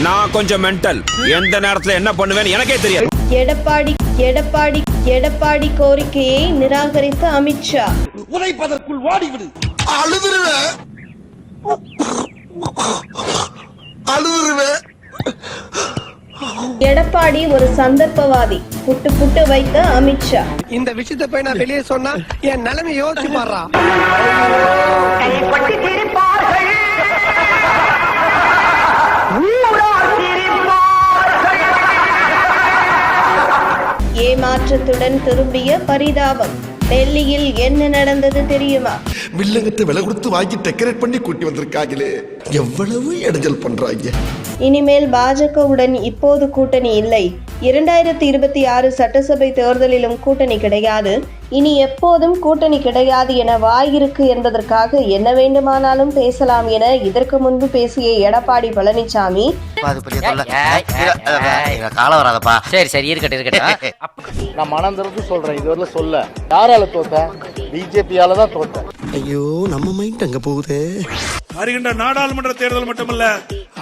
நான் கொஞ்சம் மென்டல் எந்த நேரத்துல என்ன பண்ணுவேன்னு எனக்கே தெரியாது. எடப்பாடி எடப்பாடி எடப்பாடி கோரிக்கையை நிராகரித்த அமித்ஷா உதைப்பதற்குள் வாடிவிடு அழுதுருவேன் அழுதுருவேன் எடப்பாடி ஒரு சந்தர்ப்பவாதி. புட்டு புட்டு வைத்த அமித்ஷா இந்த விஷயத்தை போய் நான் வெளியே சொன்னா என் நிலைமை யோசிச்சு பாடுறா ஏமாற்றத்துடன் திரும்பிய பரிதாபம். டெல்லியில் என்ன நடந்தது தெரியுமா? வில்லங்கத்தை விலை கொடுத்து வாங்கி டெக்கரேட் பண்ணி கூட்டி வந்திருக்காங்களே. எவ்வளவு இடைஞ்சல் பண்றாங்க. இனிமேல் பாஜகவுடன் இப்போது கூட்டணி இல்லை. இரண்டாயிரத்தி இருபத்தி ஆறு சட்டசபை தேர்தலிலும் கூட்டணி கிடையாது. இனி எப்போதும் கூட்டணி கிடையாது என வாயிருக்கு என்பதற்காக என்ன வேண்டுமானாலும் பேசலாம் என இதற்கு முன்பு பேசிய எடப்பாடி பழனிசாமி. காலம் வராதப்பா. சரி சரி இருக்கட்டும் இருக்கட்டும். நான் மனம் திறந்து சொல்றேன் இதுவரை சொல்ல. யாரால தோத்தேன்? பிஜேபியால தான் தோத்தேன். ஐயோ நம்ம மைண்ட் அங்க போகுதே. வருகின்ற நாடாளுமன்ற தேர்தல் மட்டுமல்ல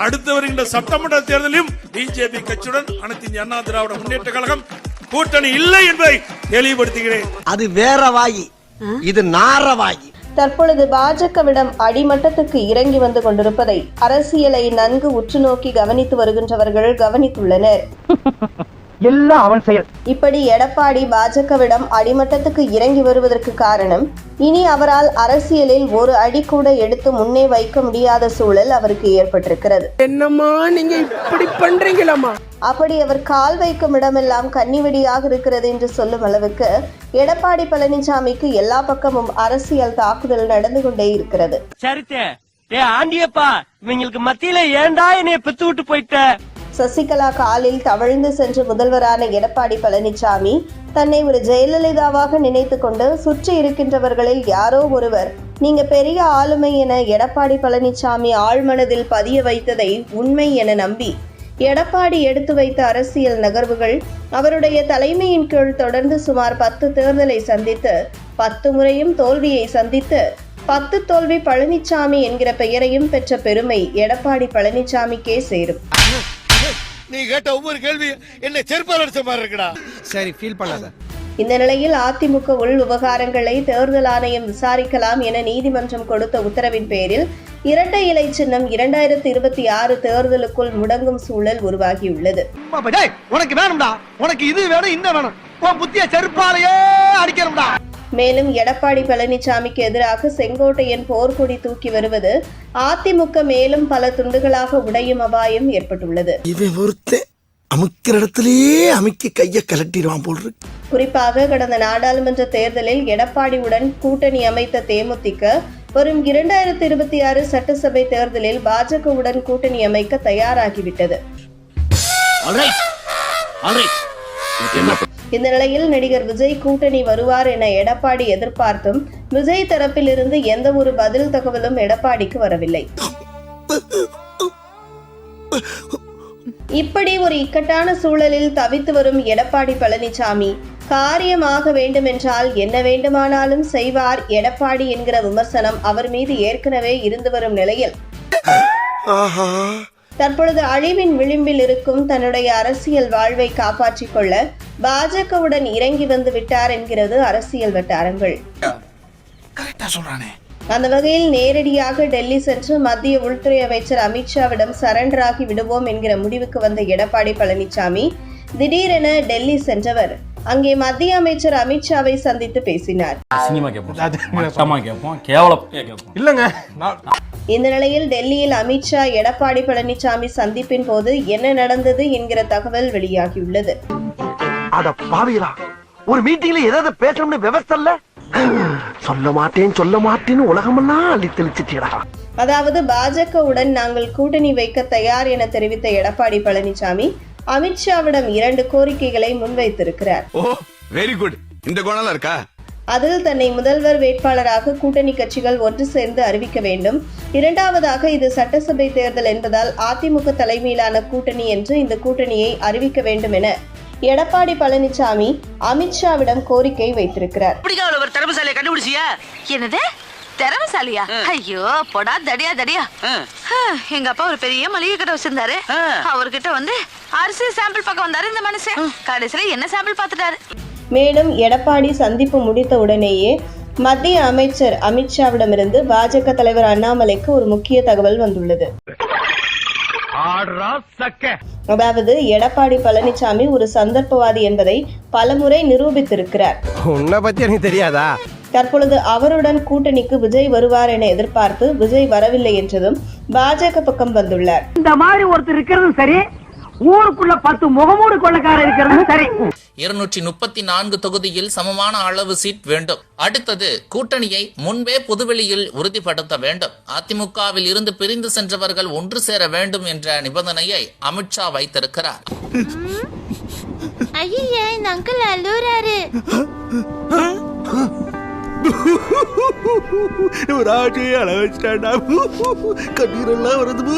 அடுத்து வருகின்ற சட்டமன்ற தேர்தலிலும் பிஜேபி கட்சியுடன் அனைத்து இந்திய அண்ணா திராவிட முன்னேற்ற கழகம் கூட்டணி இல்லை என்பதை தெளிவுபடுத்துகிறேன். அது வேற வாயி. இது நார வாயி. தற்பொழுது பாஜகவிடம் அடிமட்டத்துக்கு இறங்கி வந்து கொண்டிருப்பதை அரசியலை நன்கு உற்று நோக்கி கவனித்து வருகின்றவர்கள் கவனித்துள்ளனர். எல்லாம் அவன் செயல். இப்படி எடப்பாடி பாஜகவிடம் அடிமட்டத்துக்கு இறங்கி வருவதற்கு காரணம் இனி அவரால் அரசியலில் ஒரு அடி கூட எடுத்து முன்னே வைக்க முடியாத சூழல் அவருக்கு ஏற்பட்டிருக்கிறது. என்னம்மா நீங்க இப்படி பண்றீங்களாமா அப்படி அவர் கால் வைக்கும் இடமெல்லாம் கன்னிவெடியாக இருக்கிறது என்று சொல்லும் அளவுக்கு எடப்பாடி பழனிசாமிக்கு எல்லா பக்கமும் அரசியல் தாக்குதல் நடந்து கொண்டே இருக்கிறது. சரித்தே ஏ ஆண்டியப்பா இவங்களுக்கு மத்தியில ஏன்டா என்னைய பெத்து விட்டு போயிட்ட? சசிகலா காலில் தவழ்ந்து சென்ற முதல்வரான எடப்பாடி பழனிசாமி தன்னை ஒரு ஜெயலலிதாவாக நினைத்து கொண்டு சுற்றி இருக்கின்றவர்களில் யாரோ ஒருவர் நீங்க பெரிய ஆளுமை என எடப்பாடி பழனிசாமி ஆழ்மனதில் பதிய வைத்ததை உண்மை என நம்பி எடப்பாடி எடுத்து வைத்த அரசியல் நகர்வுகள் அவருடைய தலைமையின் கீழ் தொடர்ந்து சுமார் பத்து தேர்தலை சந்தித்து பத்து முறையும் தோல்வியை சந்தித்து பத்து தோல்வி பழனிசாமி என்கிற பெயரையும் பெற்ற பெருமை எடப்பாடி பழனிசாமிக்கே சேரும். நீ கேட்ட ஒவ்வொரு கேள்வி என்னை செருப்பால் அடிச்ச மாதிரி இருக்குடா. சரி ஃபீல் பண்ணாத. இந்த நிலையில் அதிமுக உள் விவகாரங்களை தேர்தல் ஆணையம் விசாரிக்கலாம் என நீதிமன்றம் கொடுத்த உத்தரவின் பேரில் இரட்டை இலை சின்னம் இரண்டாயிரத்தி இருபத்தி ஆறு தேர்தலுக்குள் முடங்கும் சூழல் உருவாகியுள்ளது. உனக்கு வேணும்டா. உனக்கு இது வேணும் இந்த வேணும். உன் புத்திய செருப்பாலேயே அடிக்கணும்டா. மேலும் எடப்பாடி பழனிசாமிக்கு எதிராக செங்கோட்டையன் போர்க்கொடி தூக்கி வருவது அதிமுக மேலும் பல துண்டுகளாக உடையும் அபாயம் ஏற்பட்டுள்ளது. அமுக்கிற இடத்துலயே அமுக்கி கைய கலட்டிடுவான் போல் குறிப்பாக கடந்த நாடாளுமன்ற தேர்தலில் எடப்பாடியுடன் கூட்டணி அமைத்த தேமுதிக வரும் இரண்டாயிரத்தி இருபத்தி ஆறு சட்டசபை தேர்தலில் பாஜகவுடன் கூட்டணி அமைக்க தயாராகிவிட்டது. இந்த நிலையில் நடிகர் விஜய் கூட்டணி வருவார் என எடப்பாடி எதிர்பார்த்தும் விஜய் தரப்பிலிருந்து எந்த ஒரு பதில் தகவலும் எடப்பாடிக்கு வரவில்லை. இப்படி ஒரு இக்கட்டான சூழலில் தவித்து வரும் எடப்பாடி பழனிசாமி காரியமாக வேண்டுமென்றால் என்ன வேண்டுமானாலும் செய்வார் எடப்பாடி என்கிற விமர்சனம் அவர் மீது ஏற்கனவே இருந்து வரும் நிலையில். தற்பொழுது அழிவின் விளிம்பில் இருக்கும் தன்னுடைய அரசியல் வாழ்வை காப்பாற்றிக் கொள்ள பாஜகவுடன் இறங்கி வந்து விட்டார் என்கிறது அரசியல் வட்டாரங்கள். கரெக்டா சொல்றானே. அந்த வகையில் நேரடியாக டெல்லி சென்று மத்திய உள்துறை அமைச்சர் அமித்ஷாவிடம் சரண்டர் ஆகி விடுவோம் என்கிற முடிவுக்கு வந்த எடப்பாடி பழனிசாமி திடீரென டெல்லி சென்றவர். அங்கே மத்திய அமைச்சர் அமித்ஷாவை சந்தித்து பேசினார். இந்த நிலையில் டெல்லியில் அமித்ஷா எடப்பாடி பழனிசாமி சந்திப்பின் போது என்ன நடந்தது என்கிற தகவல் வெளியாகியுள்ளது. அட பாவிகளா ஒரு மீட்டிங்ல ஏதாவது பேசணும்னு விவசாய இல்ல? சொல்ல மாட்டேன் சொல்ல மாட்டேன்னு உலகமெல்லாம் அள்ளி தெளிச்சிட்டீடா அதாவது பாஜகவுடன் நாங்கள் கூட்டணி வைக்க தயார் என தெரிவித்த எடப்பாடி பழனிசாமி அமித்ஷாவிடம் இரண்டு கோரிக்கைகளை முன்வைத்திருக்கிறார். ஓ வெரி குட் இந்த குணம் இருக்கா? அதில் தன்னை முதல்வர் வேட்பாளராக கூட்டணி கட்சிகள் ஒன்று சேர்ந்து அறிவிக்க வேண்டும். இரண்டாவதாக இது சட்டசபை தேர்தல் என்பதால் அதிமுக தலைமையிலான கூட்டணி என்று இந்த கூட்டணியை அறிவிக்க வேண்டும் என எடப்பாடி பழனிசாமி அமித்ஷாவிடம் கோரிக்கை வைத்திருக்கிறார். ஒரு திறமசாலியை கண்டுபிடிச்சியா? என்னது? திறமசாலியா? ஐயோ பொடா தடியா தடியா. எங்க அப்பா ஒரு பெரிய மளிகை கடை வச்சிருந்தாரு. அவர்கிட்ட வந்து அரிசி சாம்பிள் பக்கம் வந்தாரு இந்த மனுஷன். கடைசியில என்ன சாம்பிள் பாத்துட்டாரு மேலும் எடப்பாடி சந்திப்பு முடித்த உடனேயே மத்திய அமைச்சர் அமித்ஷாவிடமிருந்து பாஜக தலைவர் அண்ணாமலைக்கு ஒரு முக்கிய தகவல் வந்துள்ளது. அதாவது எடப்பாடி பழனிசாமி ஒரு சந்தர்ப்பவாதி என்பதை பலமுறை நிரூபித்திருக்கிறார். உன்னை பத்தி எனக்கு தெரியாதா? தற்பொழுது அவருடன் கூட்டணிக்கு விஜய் வருவார் என எதிர்பார்த்து விஜய் வரவில்லை என்றதும் பாஜக பக்கம் வந்துள்ளார். இந்த மாதிரி ஒருத்தர் இருக்கிறதும் சரி ஊருக்குள்ள பத்து முகமூடு கொள்ளக்காரர் இருக்கிறதும் சரி. இருநூற்றி முப்பத்தி நான்கு தொகுதியில் சமமான அளவு சீட் வேண்டும். அடுத்தது கூட்டணியை முன்பே பொதுவெளியில் உறுதிப்படுத்த வேண்டும். அதிமுகவில் இருந்து பிரிந்து சென்றவர்கள் ஒன்று சேர வேண்டும் என்ற நிபந்தனையை அமித்ஷா வைத்திருக்கிறார். ஐயா இந்த அங்கிள் அழுறாரு கண்ணீரெல்லாம் வருது.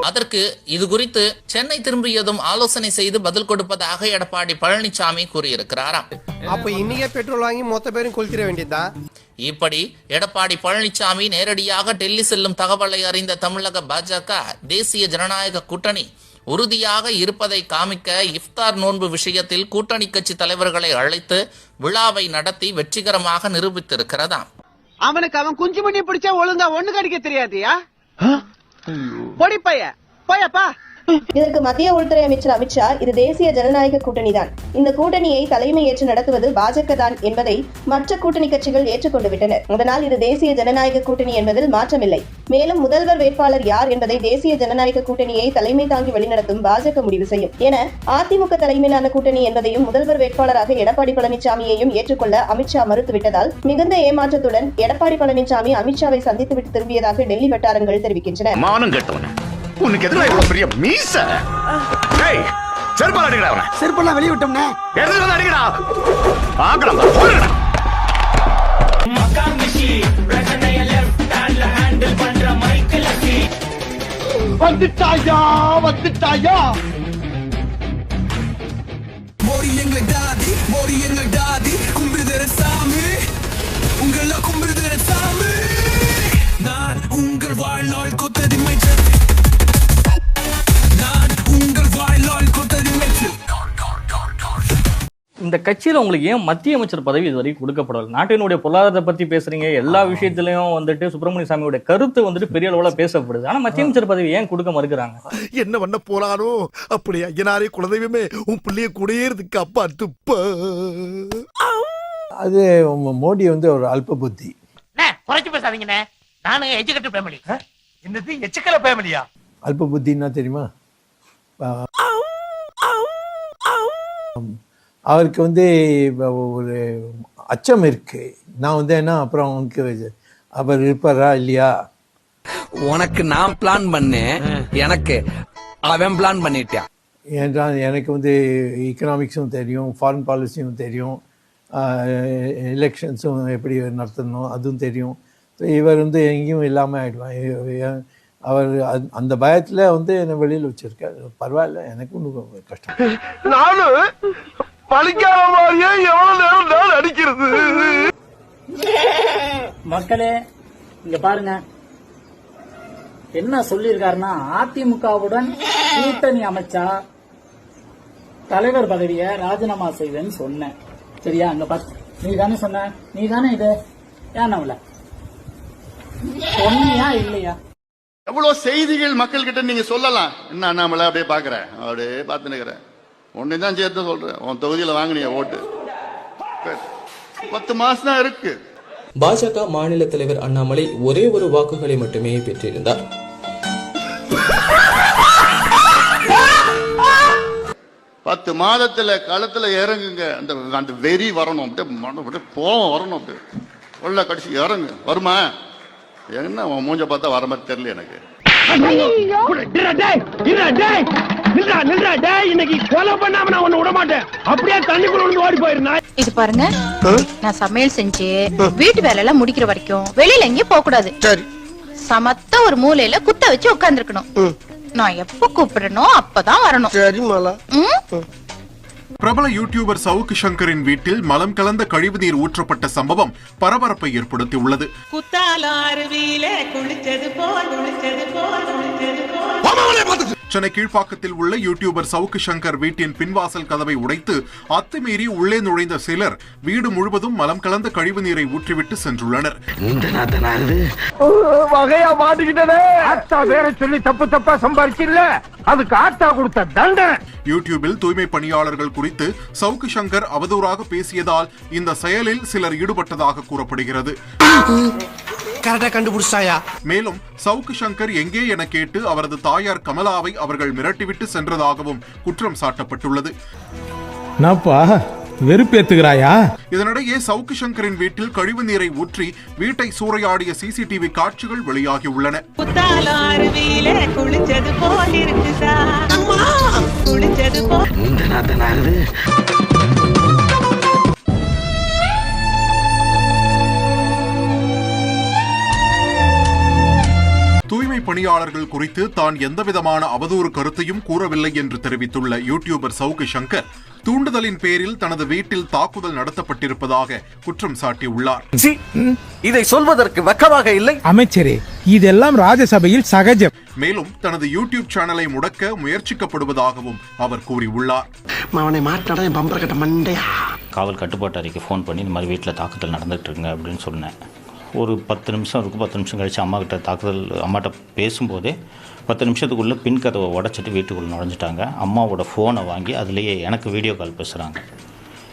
அதற்கு இது குறித்து சென்னை திரும்பியதும் ஆலோசனை செய்து பதில் கொடுப்பதாக எடப்பாடி பழனிசாமி கூறியிருக்கிறாராம். அப்ப இன்னைக்கே பெட்ரோல் வாங்கி மொத்த பேரும் கொளுத்திட வேண்டியதுதான் இப்படி எடப்பாடி பழனிசாமி நேரடியாக டெல்லி செல்லும் தகவலை அறிந்த தமிழக பாஜக தேசிய ஜனநாயக கூட்டணி உறுதியாக இருப்பதை காமிக்க இஃப்தார் நோன்பு விஷயத்தில் கூட்டணி கட்சி தலைவர்களை அழைத்து விழாவை நடத்தி வெற்றிகரமாக நிரூபித்திருக்கிறதாம். அவனுக்கு அவன் குஞ்சு மணி பிடிச்சா ஒழுங்கா ஒண்ணு கடிக்க தெரியாதியா? பொடி பைய போயப்பா. இதற்கு மத்திய உள்துறை அமைச்சர் அமித்ஷா இது தேசிய ஜனநாயக கூட்டணி தான் இந்த கூட்டணியை தலைமை ஏற்று நடத்துவது பாஜக தான் என்பதை மற்ற கூட்டணி கட்சிகள் ஏற்றுக்கொண்டு விட்டனர் அதனால் இது தேசிய ஜனநாயக கூட்டணி என்பதில் மாற்றமில்லை. மேலும் முதல்வர் வேட்பாளர் யார் என்பதை தேசிய ஜனநாயக கூட்டணியை தலைமை தாங்கி வழிநடத்தும் பாஜக முடிவு செய்யும். என அதிமுக தலைமையிலான கூட்டணி என்பதையும் முதல்வர் வேட்பாளராக எடப்பாடி பழனிசாமியையும் ஏற்றுக்கொள்ள அமித்ஷா மறுத்துவிட்டதால் மிகுந்த ஏமாற்றத்துடன் எடப்பாடி பழனிசாமி அமித்ஷாவை சந்தித்துவிட்டு திரும்பியதாக டெல்லி வட்டாரங்கள் தெரிவிக்கின்றன. உனக்கு எதிராக இவ்வளவு பெரிய மீச? டேய் செருப்பால் அடிக்கடா அவனை. செருப்பெல்லாம் வெளிய விட்டோம்னே எடுத்து வந்து அடிக்கடா. பாக்கலாம் போடுங்கடா. வந்துட்டாயா வந்துட்டாயா? மோடி எங்கள் டாதி மோடி எங்கள் டாதி கும்பிடுதர சாமி. உங்கள கும்பிடுதர சாமி. நான் உங்கள் வாழ்நாள் கொத்தடிமை இந்த கட்சியில உங்களுக்கு ஏன் மத்திய அமைச்சர் பதவி இதுவரைக்கும் கொடுக்கப்படல? நாட்டினுடைய பொருளாதாரத்தை பத்தி பேசுறீங்க. எல்லா விஷயத்திலயும் வந்துட்டு சுப்பிரமணிய சாமியோட கருத்து வந்துட்டு பெரிய அளவுல பேசப்படுது. ஆனா மத்திய அமைச்சர் பதவி ஏன் கொடுக்க மறுக்கிறாங்க? என்ன பண்ண போறானோ? அப்படி ஐயனாரே குலதெய்வமே உன் பிள்ளைய கூடயே இருக்கு அப்பா துப்ப அது மோடி வந்து ஒரு அல்ப புத்தி. குறைச்சு பேசாதீங்கண்ணே நானும் எஜுகேட்டட் ஃபேமிலி என்னது எச்சுக்கல ஃபேமிலியா அல்ப புத்தின்னா தெரியுமா? அவருக்கு வந்து ஒரு அச்சம் இருக்கு. நான் வந்து என்ன அப்புறம் அவனுக்கு அவர் இருப்பாரா இல்லையா? உனக்கு நான் பிளான் பண்ணேன். எனக்கு அவன் பிளான் பண்ணிட்டான். என்றால் எனக்கு வந்து எக்கனாமிக்ஸும் தெரியும் ஃபாரின் பாலிசியும் தெரியும் எலெக்ஷன்ஸும் எப்படி நடத்தணும் அதுவும் தெரியும். So, இவர் வந்து எங்கேயும் இல்லாமல் ஆயிடுவான். அவர் அந்த- அந்த பயத்தில் வந்து என்னை வெளியில் வச்சிருக்காரு. பரவாயில்ல எனக்கு ஒன்றும் கஷ்டம். நானும் பழிக்காத மாதிரியே எவ்வளவு நேரம் நான் அடிக்கிறது? மக்களே இங்க பாருங்க. என்ன சொல்லியிருக்காருன்னா அதிமுகவுடன் கூட்டணி அமைச்சா தலைவர் பதவியை ராஜினாமா செய்வேன்னு சொன்னேன். சரியா? அங்க பார்த்து நீ தானே சொன்ன? நீ தானே இது? ஏன் நம்மள சொன்னியா இல்லையா? எவ்வளவு செய்திகள் மக்கள் கிட்ட நீங்க சொல்லலாம். என்ன அண்ணாமலை அப்படியே பாக்குறேன் அப்படியே பார்த்து நிக்கிறேன் ஒன்னே தான் சேர்த்து சொல்றேன். உன் தொகுதியில வாங்கினிய ஓட்டு. பத்து மாசம் தான் இருக்கு. பாஜக மாநில தலைவர் அண்ணாமலை ஒரே ஒரு வாக்குகளை மட்டுமே பெற்றிருந்தார். பத்து மாதத்துல களத்துல இறங்குங்க. அந்த அந்த வெறி வரணும். போவோம் வரணும் அப்படியே. உள்ள கடைசி இறங்கு. வருமா? என்ன உன் மூஞ்ச பார்த்தா வர மாதிரி தெரியல எனக்கு. இன்னைக்கு கொலை பண்ணாம நான் ஒண்ணு விட மாட்டேன். அப்படியே தண்ணிக்குள்ள விழுந்து ஓடி போயிருந்தா இது பாருங்க. நான் சமையல் செஞ்சு வீட்டு வேலை எல்லாம் முடிக்கிற வரைக்கும் வெளியில எங்கேயும் போக கூடாது. சரி. சமத்த ஒரு மூலையில குத்த வச்சு உட்கார்ந்துருக்கணும். நான் எப்ப கூப்பிடுறனோ அப்பதான் வரணும். சரி மாலா? பிரபல யூடியூபர் சவுக்கு சங்கரின் வீட்டில் மலம் கலந்த கழிவுநீர் ஊற்றப்பட்ட சம்பவம் பரபரப்பை ஏற்படுத்தியுள்ளது. குத்தாலம் அருவியில குளிச்சது போல் குளிச்சது போல் குளிச்சது போல். சென்னை கீழ்ப்பாக்கத்தில் உள்ள யூடியூபர் சவுக்கு சங்கர் வீட்டின் பின்வாசல் கதவை உடைத்து அத்துமீறி உள்ளே நுழைந்த சிலர் வீடு முழுவதும் மலம் கலந்த கழிவுநீரை ஊற்றிவிட்டு சென்றுள்ளனர். வகையா மாட்டிக்கிட்டதே. ஆத்தா வேற சொல்லி தப்பு தப்பா சம்பாரிச்சில்ல அதுக்கு ஆத்தா கொடுத்த தண்டனை. யூடியூபில் தூய்மை பணியாளர்கள் குறித்து சவுக்கு சங்கர் அவதூறாக பேசியதால் இந்த செயலில் சிலர் ஈடுபட்டதாக கூறப்படுகிறது. கரெக்டா கண்டுபிடிச்சாயா? மேலும் சவுக்கு சங்கர் எங்கே என கேட்டு அவரது தாயார் கமலாவை அவர்கள் மிரட்டிவிட்டு சென்றதாகவும் குற்றம் சாட்டப்பட்டுள்ளது. என்னப்பா வெறுப்பேத்துக்கிறாயா இதனிடையே சவுக்கு சங்கரின் வீட்டில் கழிவு நீரை ஊற்றி வீட்டை சூறையாடிய சிசிடிவி காட்சிகள் குளிச்சது போல் தூய்மை பணியாளர்கள் குறித்து தான் எந்தவிதமான அவதூறு கருத்தையும் கூறவில்லை என்று தெரிவித்துள்ள யூடியூபர் சவுக்கு சங்கர் தூண்டுதலின் பேரில் தனது வீட்டில் தாக்குதல் நடத்தப்பட்டிருப்பதாக குற்றம் சாட்டியுள்ளார். இதை சொல்வதற்கு வெக்கமாக இல்லை. அமைச்சரே இதெல்லாம் ராஜசபையில் சகஜம். மேலும் தனது யூடியூப் சேனலை முடக்க முயற்சிக்கப்படுவதாகவும் அவர் கூறியுள்ளார். அவனை மாட்டாடா என் பம்பர கட்ட மண்டையா? காவல் கட்டுப்பாட்டு அறைக்கு ஃபோன் பண்ணி இந்த மாதிரி வீட்டில் தாக்குதல் நடந்துட்டு இருக்குங்க அப்படின்னு சொன்னேன். ஒரு பத்து நிமிஷம் இருக்கும் பத்து நிமிஷம் கழிச்சு அம்மா கிட்ட தாக்குதல் அம்மாட்ட பேசும்போதே பத்து நிமிஷத்துக்குள்ளே பின் கதவை உடச்சிட்டு வீட்டுக்குள்ளே நுழைஞ்சிட்டாங்க. அம்மாவோட ஃபோனை வாங்கி அதுலேயே எனக்கு வீடியோ கால் பேசுகிறாங்க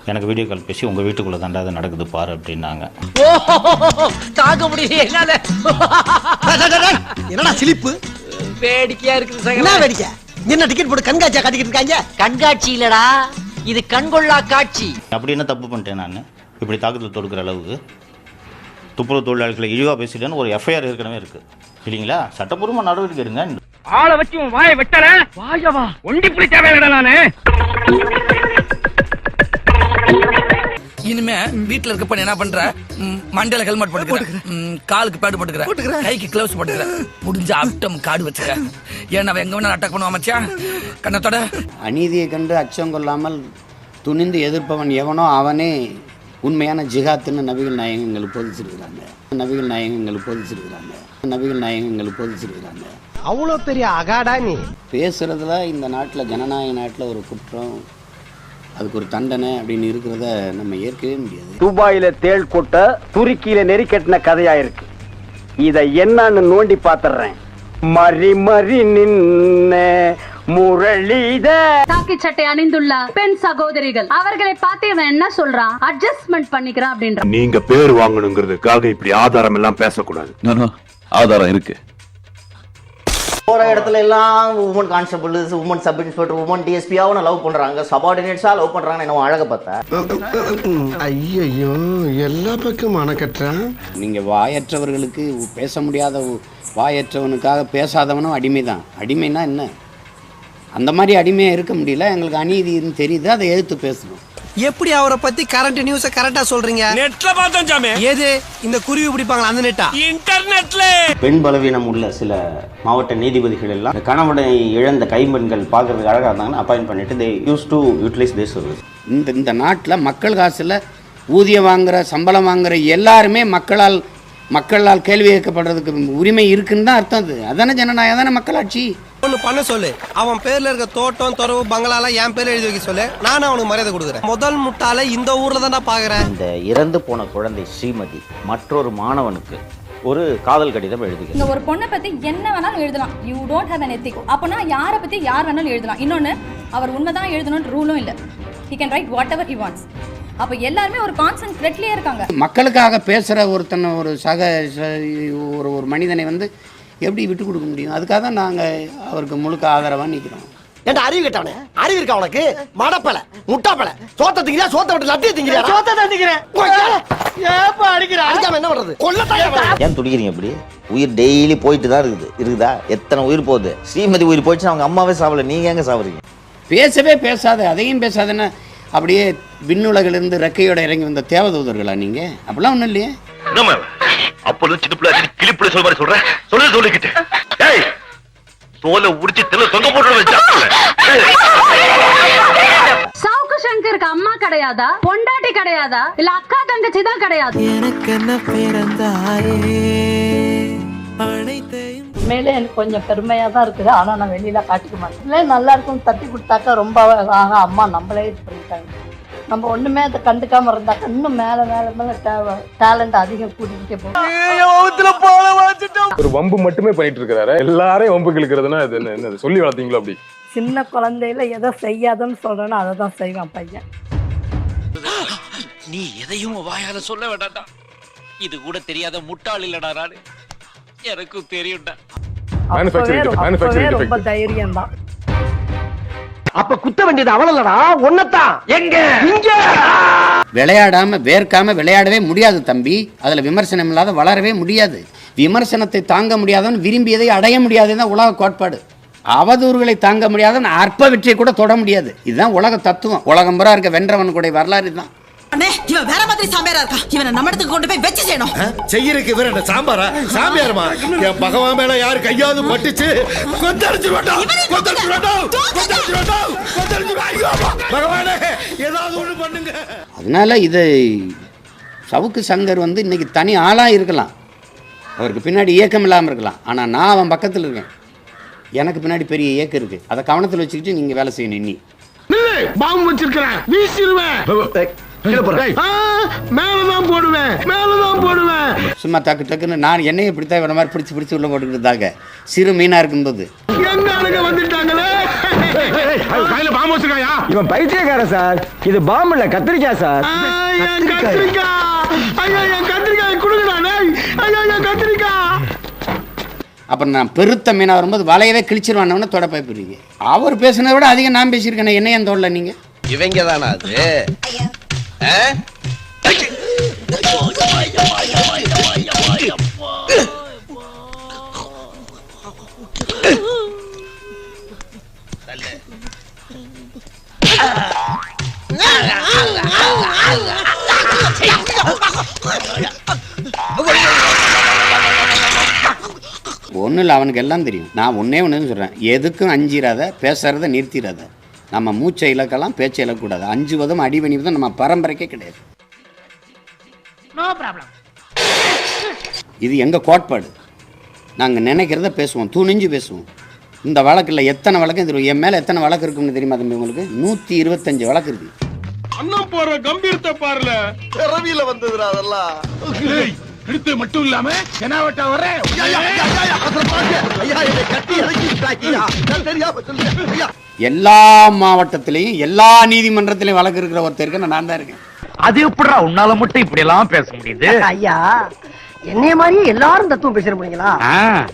எனக்கு வீடியோ கால் பேசி உங்கள் வீட்டுக்குள்ளே தாண்டா அது நடக்குது பாரு அப்படின்னாங்க. தாங்க முடியல என்னடா சிலிப்பு? வேடிக்கையா இருக்குது என்ன வேடிக்கை? என்ன டிக்கெட் போட்டு கண்காட்சியா காட்டிக்கிட்டு இருக்காங்க? கண்காட்சி இல்லடா இது கண்கொள்ளா காட்சி. அப்படி என்ன தப்பு பண்ணிட்டேன் நான்? இப்படி தாக்குதல் தொடுக்கிற அளவுக்கு? துப்புரவு தொழிலாளர்களை இழிவாக பேசிட்டேன்னு ஒரு எஃப்ஐஆர் ஏற்கனவே இருக்குது இல்லைங்களா? சட்டப்பூர்வமாக நடவடிக்கை எடுங்க. ஆளை வச்சு உன் வாயை வெட்டல? வாயவா ஒண்டி புளி தேவையில்லடா நானு. இனிமே வீட்ல இருக்க பண்ண என்ன பண்ற? ம், மண்டையில ஹெல்மெட் போட்டுக்கிற. ம், காலுக்கு பேடு போட்டுக்கிற. கைக்கு கிளவுஸ் போட்டுக்கிற. முடிஞ்ச அப்டம் காடு வச்சுக்க. ஏன்னா அவன் எங்க வேணா அட்டாக் பண்ணுவான் மச்சான். கண்ணத்தோட. அநீதியை கண்டு அச்சம் கொள்ளாமல் துணிந்து எதிர்ப்பவன் எவனோ அவனே. உண்மையான ஜிகாத்துன்னு நபிகள் நாயகங்கள் போதிச்சிருக்கிறாங்க. நபிகள் நாயகங்கள் போதிச்சிருக்கிறாங்க. நபிகள் நாயகங்கள் போதிச்சிருக்கிறாங்க. அவ்வளவு பெரிய அகாடா நீ. பேசுறதுல இந்த நாட்டில் ஜனநாயக நாட்டில் ஒரு குற்றம் அதுக்கு ஒரு தண்டனை அப்படின்னு இருக்கிறத நம்ம ஏற்கவே முடியாது. துபாயில தேள் கொட்ட துருக்கியில நெறி கட்டின கதையா இருக்கு இத என்னன்னு நோண்டி பாத்துறேன் மறி மறி நின்ன முரளித. காக்கி சட்டை அணிந்துள்ள பெண் சகோதரிகள் அவர்களை பார்த்து இவன் என்ன சொல்றான்? அட்ஜஸ்ட்மெண்ட் பண்ணிக்கிறான் அப்படின்ற நீங்க பேர் வாங்கணுங்கிறதுக்காக இப்படி ஆதாரம் எல்லாம் பேசக்கூடாது ஆதாரம் இருக்கு. போகிற இடத்துல எல்லாம் woman constable woman sub inspector woman டிஎஸ்பியாவும் love பண்ணுறாங்க சபார்டினேட்ஸாக லவ் பண்ணுறாங்க என்ன அழகை பார்த்தா? ஐயோ எல்லா பக்கம் அணக்கட்டுறான் நீங்கள் வாயற்றவர்களுக்கு பேச முடியாத வாயற்றவனுக்காக பேசாதவனும் அடிமை தான் அடிமைனா என்ன? அந்த மாதிரி அடிமையாக இருக்க முடியல. எங்களுக்கு அநீதின்னு தெரியுது. அதை எதிர்த்து பேசணும். எப்படி அவரை பத்தி கரண்ட் நியூஸ கரெக்டா சொல்றீங்க? நெட்ல பார்த்தோம் சாமி. ஏது இந்த குருவி பிடிப்பாங்களா? அந்த நெட்டா? இன்டர்நெட்ல. பெண் பலவீனம் உள்ள சில மாவட்ட நீதிபதிகள் எல்லாம் கணவனை இழந்த கைம்பெண்கள் பார்க்கறதுக்கு அழகாக இருந்தாங்கன்னா அப்பாயின்ட் பண்ணிட்டு they use to utilize the service இந்த இந்த நாட்டில் மக்கள் காசில் ஊதியம் வாங்குற சம்பளம் வாங்குற எல்லாருமே மக்களால் மக்களால் கேள்வி கேட்கப்படுறதுக்கு உரிமை இருக்குன்னு தான் அர்த்தம் அது. அதானே ஜனநாயகம் தானே மக்களாட்சி? ஒண்ணு பண்ண சொல்லு. அவன் பேர்ல இருக்க தோட்டம் துறவு பங்களால என் பேர்ல எழுதி வைக்க சொல்லு. நானும் அவனுக்கு மரியாதை கொடுக்குறேன். முதல் முட்டால இந்த ஊர்ல தான்டா பாக்குறேன். இந்த இறந்து போன குழந்தை ஸ்ரீமதி மற்றொரு மாணவனுக்கு ஒரு காதல் கடிதம் எழுதுகிறார் இந்த ஒரு பொண்ணை பத்தி என்ன வேணாலும் எழுதலாம். You don't have an ethic. அப்பனா யாரை பத்தி யார் வேணாலும் எழுதலாம். இன்னொன்னு அவர் உண்மைதான் எழுதணும்னு ரூலும் இல்ல. He can write whatever he wants. அப்ப எல்லாருமே ஒரு கான்சன்ட் த்ரெட்லயே இருக்காங்க. மக்களுக்காக பேசுகிற ஒருத்தனை ஒரு சக ச- ஒரு ஒரு மனிதனை வந்து எப்படி விட்டு கொடுக்க முடியும்? அதுக்காக தான் நாங்கள் அவருக்கு முழுக்க ஆதரவாக நிற்கிறோம் ஏன்டா அறிவு கேட்டவனே? அறிவு இருக்கா உனக்கு? மடப்பல முட்டாப்பல. சோத்த திங்கிறியா? சோத்த விட்டு லட்டிய திங்கிறியா சோத்த திங்கிறேன். ஏப்பா அடிக்கிற? அடிக்காம என்ன பண்றது? கொல்லத்தான் ஏன் துடிக்கிறீங்க இப்படி? உயிர் டெய்லி போயிட்டு தான் இருக்குது. இருக்குதா? எத்தனை உயிர் போகுது? ஸ்ரீமதி உயிர் போயிடுச்சு அவங்க அம்மாவே சாவல நீங்க எங்க சாவறீங்க பேசவே பேசாத அதையும் பேசாதன்னா அப்படியே விண்ணுலகிலிருந்து ரெக்கையோட இறங்கி வந்த தேவதூதர்களா நீங்க? அப்படிலாம் ஒண்ணும் இல்லையே. அப்பொழுது சின்ன பிள்ளை கிளிப்புல சொல்ற மாதிரி சொல்ற? சொல்லு சொல்லிக்கிட்டு ஏய் தோலை உரிச்சு தில தொங்க போட்டு சவுக்கு சங்கருக்கு அம்மா கிடையாதா? பொண்டாட்டி கிடையாதா? இல்ல அக்கா தங்கச்சி தான் கிடையாது? எனக்கு என்ன பிறந்தாயே உண்மையிலே எனக்கு கொஞ்சம் பெருமையா தான் இருக்குது. ஆனா நான் வெளியில காட்டிக்க மாட்டேன். இல்லை நல்லா இருக்கும் தட்டி கொடுத்தாக்கா ரொம்ப ஆகா அம்மா நம்மளே இது பண்ணிட்டாங்க. நம்ம ஒண்ணுமே அதை கண்டுக்காம இருந்தாக்கா இன்னும் மேல மேல மேல டேலண்ட் அதிகம் கூட்டிகிட்டே போகும் ஒரு வம்பு மட்டுமே பண்ணிட்டு இருக்கிறாரு. எல்லாரையும் வம்புக்கு இழுக்கிறதுனா இது என்ன என்னது? சொல்லி வளர்த்தீங்களோ அப்படி? சின்ன குழந்தையில எதை செய்யாதன்னு சொல்றேனோ அதை தான் செய்வான் பையன். நீ எதையும் வாயால சொல்ல வேண்டாம்டா. இது கூட தெரியாத முட்டாள் இல்லடா நானு. எனக்கும் தெரியும்டா. ரொம்ப defect. தைரியம் தான். அப்ப குத்த வேண்டியது அவளல்லடா ஒன்னதான் எங்க? இங்க. விளையாடாம வேர்க்காம விளையாடவே முடியாது தம்பி. அதுல விமர்சனம் இல்லாத வளரவே முடியாது. விமர்சனத்தை தாங்க முடியாதவன் விரும்பியதை அடைய முடியாதுதான் உலக கோட்பாடு. அவதூறுகளை தாங்க முடியாதவன் அற்ப வெற்றியை கூட தொட முடியாது. இதுதான் உலக தத்துவம். உலகம் புறா இருக்க வென்றவன் கூட வரலாறு தான் இவன் வேற மாதிரி சாமியாரா இருக்கா? இவனை நம்ம இடத்துக்கு கொண்டு போய் வச்சு செய்யணும். செய்யறதுக்கு இவர் என்ன சாம்பாரா? சாமியாரமா? என் பகவான் மேல யாரு கையாவது பட்டுச்சு? கொந்தளிச்சு வேண்டாம் கொந்தளிச்சு வேண்டாம் கொந்தளிச்சு வேண்டாம் கொந்தளிச்சு ஐயோ பகவானே ஏதாவது ஒண்ணு பண்ணுங்க. அதனால இது சவுக்கு சங்கர் வந்து இன்னைக்கு தனி ஆளாக இருக்கலாம். அவருக்கு பின்னாடி இயக்கம் இல்லாமல் இருக்கலாம். ஆனால் நான் அவன் பக்கத்தில் இருக்கேன். எனக்கு பின்னாடி பெரிய இயக்கம் இருக்குது அதை கவனத்தில் வச்சுக்கிட்டு நீங்கள் வேலை செய்யணும் இன்னி. பாம்பு வச்சிருக்கிறேன். வீசிடுவேன். மேலதான் போடுவேன் மேலதான் போடுவேன். சும்மா டக்கு டக்குன்னு நான் என்னையும் இப்படித்தான் இவன மாதிரி பிடிச்சி பிடிச்சி உள்ள போட்டுக்கிட்டு இருந்தாங்க. சிறு மீனாக இருக்கும்போது. எங்க ஆளுங்க வந்துட்டாங்களே? கையில பாம்பு வச்சிருக்காயா? இவன் பைத்தியக்கார சார். இது பாம்பு இல்ல கத்திரிக்காய் சார். கத்திரிக்காய். ஐயா என் கத்திரிக்காய் குடுங்கடா ஐயா என் கத்திரிக்காய். அப்புறம் நான் பெருத்த மீனாக வரும்போது வலையவே கிழிச்சிருவானவன தொட பயப்படுறீங்க. அவர் பேசுனதை விட அதிகம் நான் பேசியிருக்கேன் என்ன ஏன் தோடல நீங்கள் இவங்க தானா அது ஒன்றும் இல்லை அவனுக்கு எல்லாம் தெரியும். நான் ஒன்றே ஒன்று சொல்கிறேன் எதுக்கும் அஞ்சிராத பேசுறத நிறுத்திடாத நம்ம மூச்சை இழக்கலாம் பேச்சை இழக்கக்கூடாது அஞ்சுவதும் அடிவணிவதும் நம்ம பரம்பரைக்கே கிடையாது இது எங்கள் கோட்பாடு நாங்கள் நினைக்கிறத பேசுவோம் துணிஞ்சு பேசுவோம் இந்த வழக்கில் எத்தனை வழக்கு தெரியும் என் மேலே எத்தனை வழக்கு இருக்குன்னு தெரியுமா தம்பி உங்களுக்கு நூற்றி இருபத்தஞ்சு வழக்கு இருக்குது அண்ணன் போற கம்பீரத்தை பாருல பிறவியில வந்ததுடா அதெல்லாம் எடுத்து மட்டும் இல்லாம தெனாவட்டா வர எல்லா மாவட்டத்திலையும் எல்லா நீதிமன்றத்திலையும் வழக்கு இருக்கிற ஒருத்தருக்கு நான் தான் இருக்கேன். அது எப்படிடா உன்னால மட்டும் இப்படி எல்லாம் பேச முடியுது? ஐயா என்னைய மாதிரியே எல்லாரும் தத்துவம் பேசுற முடியுங்களா?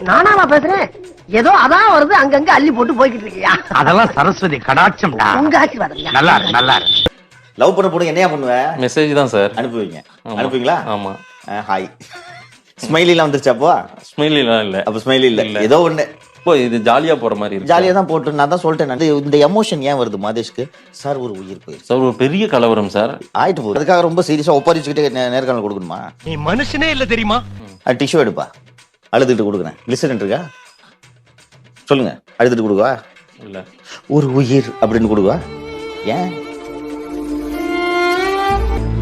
நானாவா பேசுறேன்? ஏதோ அதான் வருது அங்கங்க அள்ளி போட்டு போய்கிட்டு இருக்கியா? அதெல்லாம் சரஸ்வதி கடாட்சம்டா. உங்க ஆசீர்வாதம் நல்லா இருக்கு நல்லா இருக்கு லவ் பண்ண போடுங்க என்னையா பண்ணுவேன் மெசேஜ் தான் சார் அனுப்புவீங்க. அனுப்புவீங்களா? ஆமா. ஹாய் ஸ்மைலிலாம் வந்துருச்சாப்போ ஸ்மைலிலாம் இல்ல. அப்போ ஸ்மைலி இல்லை. ஏதோ ஒன்று இப்போ இது ஜாலியா போற மாதிரி இருக்கு. ஜாலியாக தான் போட்டு நான் தான் சொல்லிட்டேன் நான். இந்த எமோஷன் ஏன் வருது மாதேஷ்க்கு? சார் ஒரு உயிர் போயிடுச்சு. சார் ஒரு பெரிய கலவரம் சார். ஆயிட்டு போகுது. அதுக்காக ரொம்ப சீரியஸாக ஒப்பரிச்சுக்கிட்டு நே- நேர்காணல் கொடுக்கணுமா? நீ மனுஷனே இல்ல தெரியுமா? அது டிஷ்யூ எடுப்பா. அழுதுட்டு கொடுக்குறேன். கிளிசரின் இருக்கா? சொல்லுங்க. அழுதுட்டு கொடுவா இல்ல. ஒரு உயிர் அப்படின்னு கொடுவா ஏன்?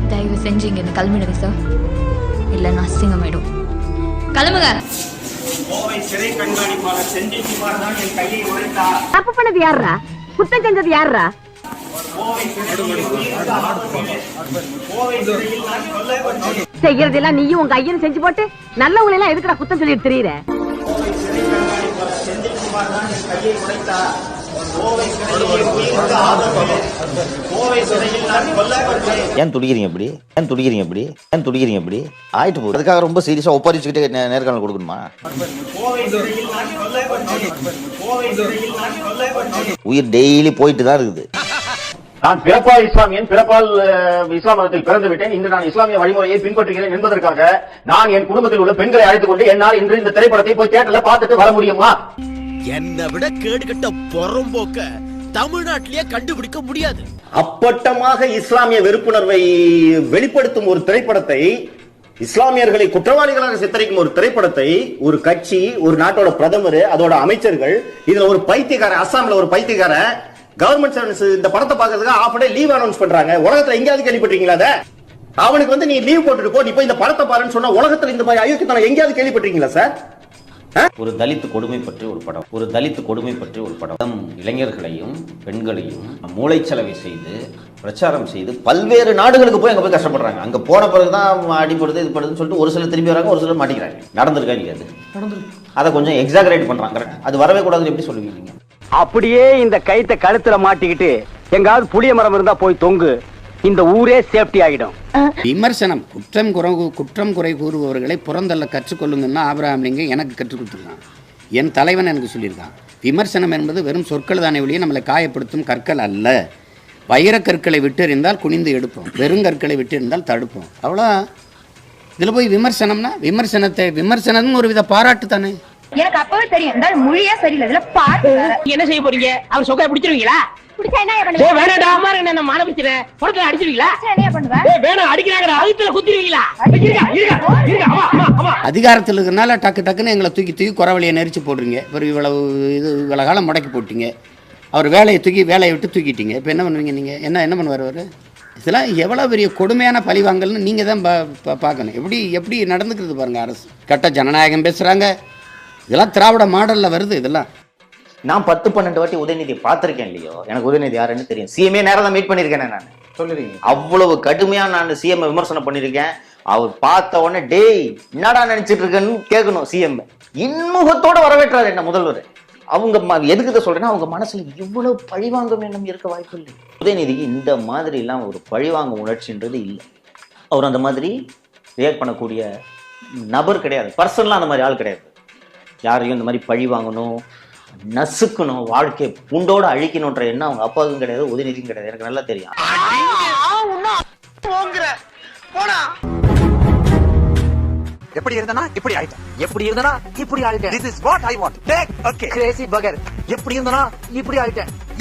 தயவு செஞ்சு இங்க கிளம்பிடுங்க சார் இல்ல நான் அசிங்கமாயிடும். கிளம்புங்க. தப்பு பண்ணது யாருடா குத்தம் செஞ்சது யாருடா செய்யறதெல்லாம் நீயும் உங்க ஐயனும் செஞ்சு போட்டு நல்லவங்களை எல்லாம் எதுக்குடா குத்தம் சொல்லிட்டு தெரியுற? ஏன் துடிக்கிறீங்க இப்படி? ஏன் துடிக்கிறீங்க இப்படி? ஏன் துடிக்கிறீங்க இப்படி? ஆயிட்டு போகுது. அதுக்காக ரொம்ப சீரியஸா ஒப்பாரிச்சுக்கிட்டே நேர்காணல் கொடுக்கணுமா? உயிர் டெய்லி போயிட்டு தான் இருக்குது. நான் பிறப்பால் இஸ்லாமியன் பிறப்பால் இஸ்லாம் மதத்தில் பிறந்து விட்டேன். இன்று நான் இஸ்லாமிய வழிமுறையை பின்பற்றுகிறேன் என்பதற்காக நான் என் குடும்பத்தில் உள்ள பெண்களை அழைத்துக் கொண்டு என்னால் இன்று இந்த திரைப்படத்தை போய் தியேட்டர்ல பார்த்துட்டு வர முடியுமா? என்னை விட கேடுகட்ட பொறம்போக்க தமிழ்நாட்டிலேயே கண்டுபிடிக்க முடியாது. அப்பட்டமாக இஸ்லாமிய வெறுப்புணர்வை வெளிப்படுத்தும் ஒரு திரைப்படத்தை இஸ்லாமியர்களை குற்றவாளிகளாக சித்தரிக்கும் ஒரு திரைப்படத்தை ஒரு கட்சி ஒரு நாட்டோட பிரதமர் அதோட அமைச்சர்கள் இதுல ஒரு பைத்தியக்கார அசாம்ல ஒரு பைத்தியக்கார கவர்மெண்ட் சர்வீஸ் இந்த படத்தை பார்க்கறதுக்கு ஆஃப் டே லீவ் அனௌன்ஸ் பண்றாங்க. உலகத்துல எங்கேயாவது கேள்விப்பட்டிருக்கீங்களா அவனுக்கு வந்து நீ லீவ் போட்டுட்டு போ நீ போய் இந்த படத்தை பாருன்னு சொன்னா உலகத்துல இந்த மாதிரி அயோக்கியத்தனம் எங்கேயாவது கேள்விப்பட்டிருக்கீங்களா சார் ஒரு தலித் கொடுமை பற்றி ஒரு படம். ஒரு தலித் கொடுமை பற்றி ஒரு படம். இளைஞர்களையும் பெண்களையும் மூளைச்சலவை செய்து பிரச்சாரம் செய்து பல்வேறு நாடுகளுக்கு போய் அங்க போய் கஷ்டப்படுறாங்க. அங்க போன பிறகுதான் அடிப்படுது இது படுதுன்னு சொல்லிட்டு ஒரு சிலர் திரும்பி வராங்க ஒரு சிலர் மாட்டிக்கிறாங்க. நடந்திருக்கா இல்லையா அது? அதை கொஞ்சம் எக்ஸாகரேட் பண்றாங்க. Correct. அது வரவே கூடாதுன்னு எப்படி சொல்லுவீங்க அப்படியே இந்த கைத்த கழுத்துல மாட்டிக்கிட்டு எங்காவது புளிய மரம் இருந்தா போய் தொங்கு. இந்த ஊரே சேஃப்டி ஆகிடும் விமர்சனம் குற்றம் குறை குற்றம் குறை கூறுபவர்களை புறந்தள்ள கற்றுக்கொள்ளுங்கன்னா ஆபிரகாம் லிங்கம் எனக்கு கற்றுக் கொடுத்துருக்கான் என் தலைவன் எனக்கு சொல்லியிருக்கான் விமர்சனம் என்பது வெறும் சொற்கள் தானே ஒழிய நம்மளை காயப்படுத்தும் கற்கள் அல்ல. வைரக் கற்களை விட்டெறிந்தால் குனிந்து எடுப்போம். வெறுங்கற்களை விட்டெறிந்தால் தடுப்போம். அவ்வளோ. இதில் போய் விமர்சனம்னா விமர்சனத்தை விமர்சனம்னு ஒரு வித பாராட்டு தானே. எனக்கு அப்பவே தெரியும். மொழியே சரியில்லை. என்ன செய்ய போறீங்க? அவர் சொக்கா பிடிச்சிருவீங்களா? பிடிச்சா என்ன வேணாடா அம்மா என்ன மான பிடிச்சிரேன் புறத்துல அடிச்சிருவீங்களா? என்ன பண்ணுவேன் வேணாம் அடிக்கிறாங்கடா. அழுத்துல குத்திருவீங்களா? இருக்கா இருக்கா இருக்கா அம்மா அம்மா அம்மா. அதிகாரத்தில் இருக்கிறனால டக்கு டக்குன்னு எங்களை தூக்கி தூக்கி குறவழியை நெரிச்சு போடுறீங்க. இப்போ இவ்வளவு இது இவ்வளோ காலம் முடக்கி போட்டீங்க. அவர் வேலையை தூக்கி வேலையை விட்டு தூக்கிட்டீங்க. இப்போ என்ன பண்ணுவீங்க நீங்கள் என்ன என்ன பண்ணுவார் அவர்? இதெல்லாம் எவ்வளோ பெரிய கொடுமையான பழிவாங்கல்னு நீங்கள் தான் பா பா- பார்க்கணும். எப்படி எப்படி நடந்துக்கிறது பாருங்கள் அரசு. கட்ட ஜனநாயகம் பேசுகிறாங்க இதெல்லாம் திராவிட மாடலில் வருது இதெல்லாம். நான் பத்து பன்னெண்டு வாட்டி உதயநிதியை பார்த்திருக்கேன் இல்லையோ? எனக்கு உதயநிதி யாருன்னு தெரியும். சிஎம்ஏ நேரம் தான் மீட் பண்ணியிருக்கேன் நான். சொல்லுறீங்க. அவ்வளவு கடுமையா நான் சிஎம் விமர்சனம் பண்ணியிருக்கேன். அவர் பார்த்த உடனே டேய் என்னடா நினைச்சிட்டு இருக்கேன்னு கேட்கணும் சிஎம் இன்முகத்தோட வரவேற்றாரு என்ன முதல்வர். அவங்க எதுக்கு இதை சொல்றேன்னா அவங்க மனசுல இவ்வளவு பழிவாங்கும் எண்ணம் இருக்க வாய்ப்பு இல்லை. உதயநிதிக்கு இந்த மாதிரி எல்லாம் ஒரு பழிவாங்கும் உணர்ச்சின்றது இல்லை. அவர் அந்த மாதிரி ரியாக்ட் பண்ணக்கூடிய நபர் கிடையாது. பர்சனலாக அந்த மாதிரி ஆள் கிடையாது. யாரையும் இந்த மாதிரி பழி வாங்கணும் நசுக்கணும் வாழ்க்கையை புண்டோட அழிக்கணுன்ற எண்ணம் அவங்க அப்பாவுக்கும் கிடையாது உதயநிதியும் கிடையாது. எனக்கு நல்லா தெரியும். எப்படி இருந்தனா இப்படி ஆயிட்டேன். எப்படி இருந்தனா இப்படி ஆயிட்டேன். This is what I want take okay crazy பகர் எப்படி இருந்தனா இப்படி ஆயிட்டேன்.